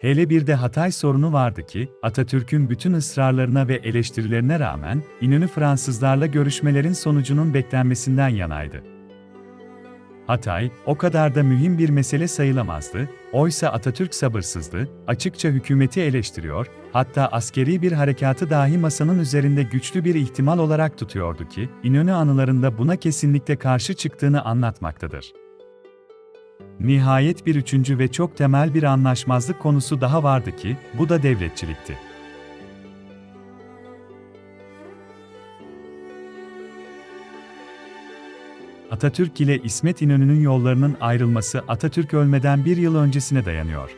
Hele bir de Hatay sorunu vardı ki, Atatürk'ün bütün ısrarlarına ve eleştirilerine rağmen, İnönü Fransızlarla görüşmelerin sonucunun beklenmesinden yanaydı. Hatay, o kadar da mühim bir mesele sayılamazdı, oysa Atatürk sabırsızdı, açıkça hükümeti eleştiriyor, hatta askeri bir harekatı dahi masanın üzerinde güçlü bir ihtimal olarak tutuyordu ki, İnönü anılarında buna kesinlikle karşı çıktığını anlatmaktadır. Nihayet bir üçüncü ve çok temel bir anlaşmazlık konusu daha vardı ki, bu da devletçilikti. Atatürk ile İsmet İnönü'nün yollarının ayrılması Atatürk ölmeden bir yıl öncesine dayanıyor.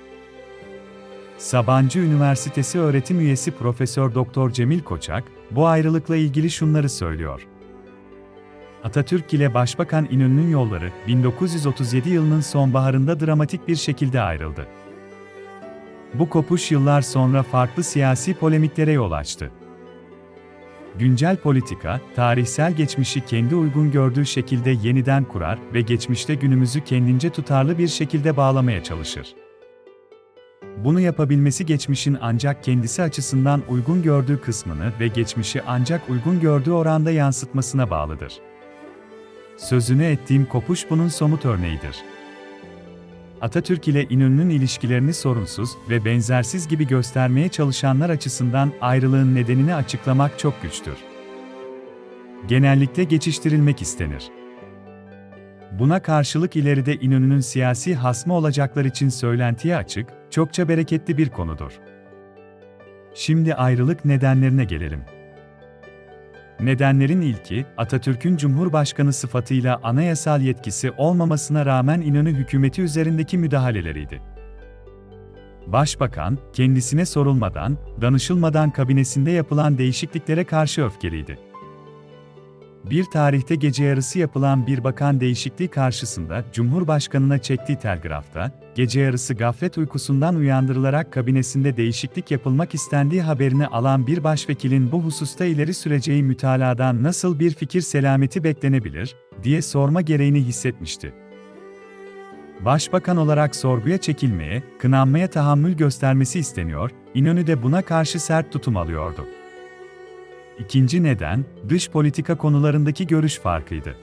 Sabancı Üniversitesi öğretim üyesi Profesör Doktor Cemil Koçak, bu ayrılıkla ilgili şunları söylüyor. Atatürk ile Başbakan İnönü'nün yolları 1937 yılının sonbaharında dramatik bir şekilde ayrıldı. Bu kopuş yıllar sonra farklı siyasi polemiklere yol açtı. Güncel politika, tarihsel geçmişi kendi uygun gördüğü şekilde yeniden kurar ve geçmişte günümüzü kendince tutarlı bir şekilde bağlamaya çalışır. Bunu yapabilmesi geçmişin ancak kendisi açısından uygun gördüğü kısmını ve geçmişi ancak uygun gördüğü oranda yansıtmasına bağlıdır. Sözünü ettiğim kopuş bunun somut örneğidir. Atatürk ile İnönü'nün ilişkilerini sorunsuz ve benzersiz gibi göstermeye çalışanlar açısından ayrılığın nedenini açıklamak çok güçtür. Genellikle geçiştirilmek istenir. Buna karşılık ileride İnönü'nün siyasi hasmı olacaklar için söylentiye açık, çokça bereketli bir konudur. Şimdi ayrılık nedenlerine gelelim. Nedenlerin ilki, Atatürk'ün Cumhurbaşkanı sıfatıyla anayasal yetkisi olmamasına rağmen İnönü hükümeti üzerindeki müdahaleleriydi. Başbakan, kendisine sorulmadan, danışılmadan kabinesinde yapılan değişikliklere karşı öfkeliydi. Bir tarihte gece yarısı yapılan bir bakan değişikliği karşısında Cumhurbaşkanına çektiği telgrafta, gece yarısı gaflet uykusundan uyandırılarak kabinesinde değişiklik yapılmak istendiği haberini alan bir başvekilin bu hususta ileri süreceği mütaladan nasıl bir fikir selameti beklenebilir, diye sorma gereğini hissetmişti. Başbakan olarak sorguya çekilmeye, kınanmaya tahammül göstermesi isteniyor, İnönü de buna karşı sert tutum alıyordu. İkinci neden, dış politika konularındaki görüş farkıydı.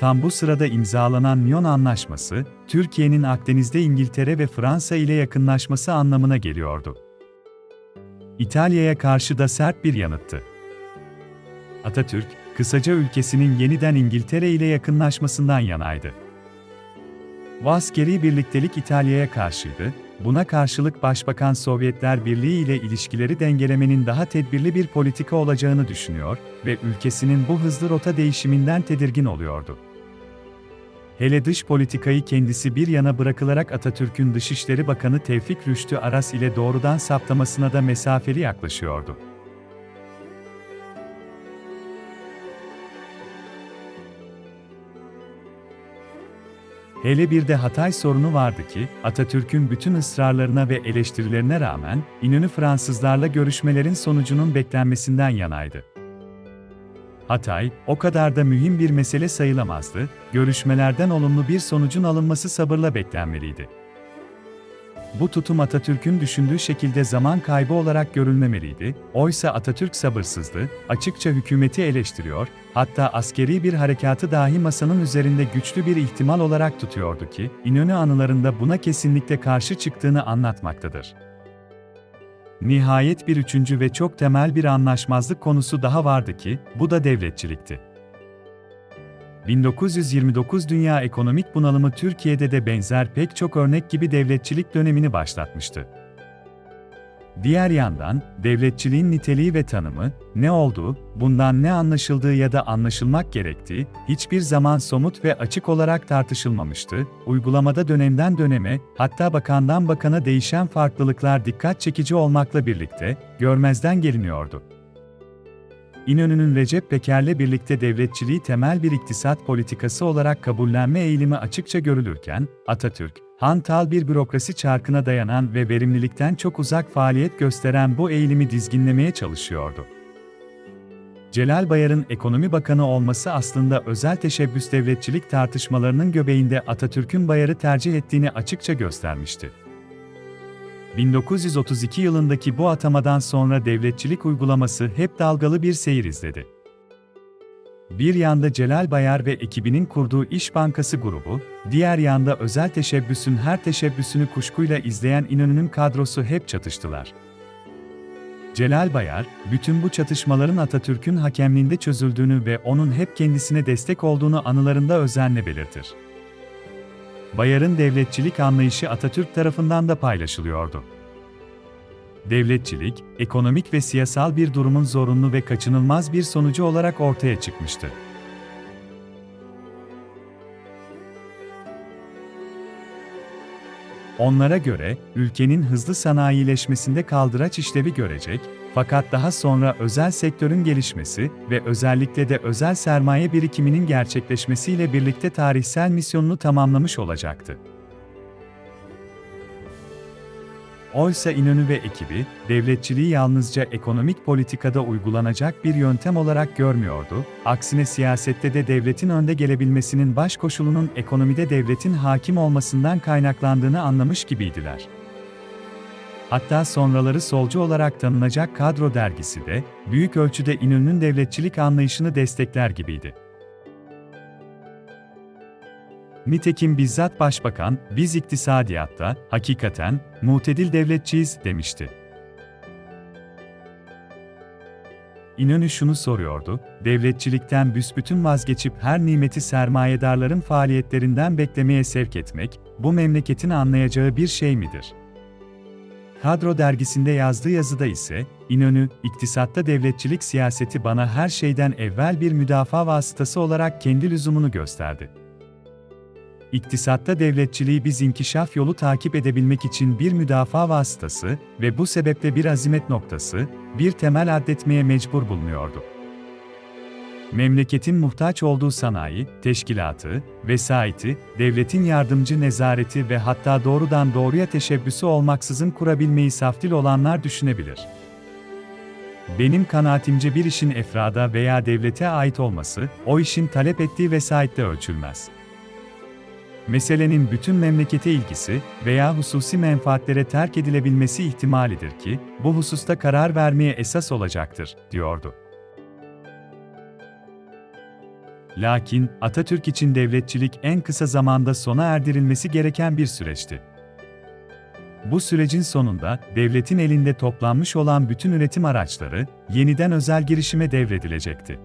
Tam bu sırada imzalanan Nyon Anlaşması, Türkiye'nin Akdeniz'de İngiltere ve Fransa ile yakınlaşması anlamına geliyordu. İtalya'ya karşı da sert bir yanıttı. Atatürk, kısaca ülkesinin yeniden İngiltere ile yakınlaşmasından yanaydı. Bu askeri birliktelik İtalya'ya karşıydı, buna karşılık Başbakan Sovyetler Birliği ile ilişkileri dengelemenin daha tedbirli bir politika olacağını düşünüyor ve ülkesinin bu hızlı rota değişiminden tedirgin oluyordu. Hele dış politikayı kendisi bir yana bırakılarak Atatürk'ün Dışişleri Bakanı Tevfik Rüştü Aras ile doğrudan saptamasına da mesafeli yaklaşıyordu. Hele bir de Hatay sorunu vardı ki, Atatürk'ün bütün ısrarlarına ve eleştirilerine rağmen, İnönü Fransızlarla görüşmelerin sonucunun beklenmesinden yanaydı. Hatay, o kadar da mühim bir mesele sayılamazdı, görüşmelerden olumlu bir sonucun alınması sabırla beklenmeliydi. Bu tutum Atatürk'ün düşündüğü şekilde zaman kaybı olarak görülmemeliydi, oysa Atatürk sabırsızdı, açıkça hükümeti eleştiriyor, hatta askeri bir harekatı dahi masanın üzerinde güçlü bir ihtimal olarak tutuyordu ki, İnönü anılarında buna kesinlikle karşı çıktığını anlatmaktadır. Nihayet bir üçüncü ve çok temel bir anlaşmazlık konusu daha vardı ki, bu da devletçilikti. 1929 dünya ekonomik bunalımı Türkiye'de de benzer pek çok örnek gibi devletçilik dönemini başlatmıştı. Diğer yandan, devletçiliğin niteliği ve tanımı, ne olduğu, bundan ne anlaşıldığı ya da anlaşılmak gerektiği, hiçbir zaman somut ve açık olarak tartışılmamıştı, uygulamada dönemden döneme, hatta bakandan bakana değişen farklılıklar dikkat çekici olmakla birlikte, görmezden geliniyordu. İnönü'nün Recep Peker'le birlikte devletçiliği temel bir iktisat politikası olarak kabullenme eğilimi açıkça görülürken, Atatürk, hantal bir bürokrasi çarkına dayanan ve verimlilikten çok uzak faaliyet gösteren bu eğilimi dizginlemeye çalışıyordu. Celal Bayar'ın ekonomi bakanı olması aslında özel teşebbüs devletçilik tartışmalarının göbeğinde Atatürk'ün Bayar'ı tercih ettiğini açıkça göstermişti. 1932 yılındaki bu atamadan sonra devletçilik uygulaması hep dalgalı bir seyir izledi. Bir yanda Celal Bayar ve ekibinin kurduğu İş Bankası grubu, diğer yanda özel teşebbüsün her teşebbüsünü kuşkuyla izleyen İnönü'nün kadrosu hep çatıştılar. Celal Bayar, bütün bu çatışmaların Atatürk'ün hakemliğinde çözüldüğünü ve onun hep kendisine destek olduğunu anılarında özenle belirtir. Bayar'ın devletçilik anlayışı Atatürk tarafından da paylaşılıyordu. Devletçilik, ekonomik ve siyasal bir durumun zorunlu ve kaçınılmaz bir sonucu olarak ortaya çıkmıştı. Onlara göre, ülkenin hızlı sanayileşmesinde kaldıraç işlevi görecek, fakat daha sonra özel sektörün gelişmesi ve özellikle de özel sermaye birikiminin gerçekleşmesiyle birlikte tarihsel misyonunu tamamlamış olacaktı. Oysa İnönü ve ekibi, devletçiliği yalnızca ekonomik politikada uygulanacak bir yöntem olarak görmüyordu, aksine siyasette de devletin önde gelebilmesinin baş koşulunun ekonomide devletin hakim olmasından kaynaklandığını anlamış gibiydiler. Hatta sonraları solcu olarak tanınacak Kadro dergisi de, büyük ölçüde İnönü'nün devletçilik anlayışını destekler gibiydi. Nitekim bizzat başbakan, biz iktisadiyatta, hakikaten, mutedil devletçiyiz, demişti. İnönü şunu soruyordu, devletçilikten büsbütün vazgeçip her nimeti sermayedarların faaliyetlerinden beklemeye sevk etmek, bu memleketin anlayacağı bir şey midir? Kadro dergisinde yazdığı yazıda ise, İnönü, iktisatta devletçilik siyaseti bana her şeyden evvel bir müdafaa vasıtası olarak kendi lüzumunu gösterdi. İktisatta devletçiliği biz inkişaf yolu takip edebilmek için bir müdafaa vasıtası ve bu sebeple bir azimet noktası, bir temel addetmeye mecbur bulunuyordu. Memleketin muhtaç olduğu sanayi, teşkilatı, vesayeti, devletin yardımcı nezareti ve hatta doğrudan doğruya teşebbüsü olmaksızın kurabilmeyi saftil olanlar düşünebilir. Benim kanaatimce bir işin efrada veya devlete ait olması, o işin talep ettiği vesayette ölçülmez meselenin bütün memlekete ilgisi veya hususi menfaatlere terk edilebilmesi ihtimalidir ki, bu hususta karar vermeye esas olacaktır, diyordu. Lakin Atatürk için devletçilik en kısa zamanda sona erdirilmesi gereken bir süreçti. Bu sürecin sonunda devletin elinde toplanmış olan bütün üretim araçları yeniden özel girişime devredilecekti.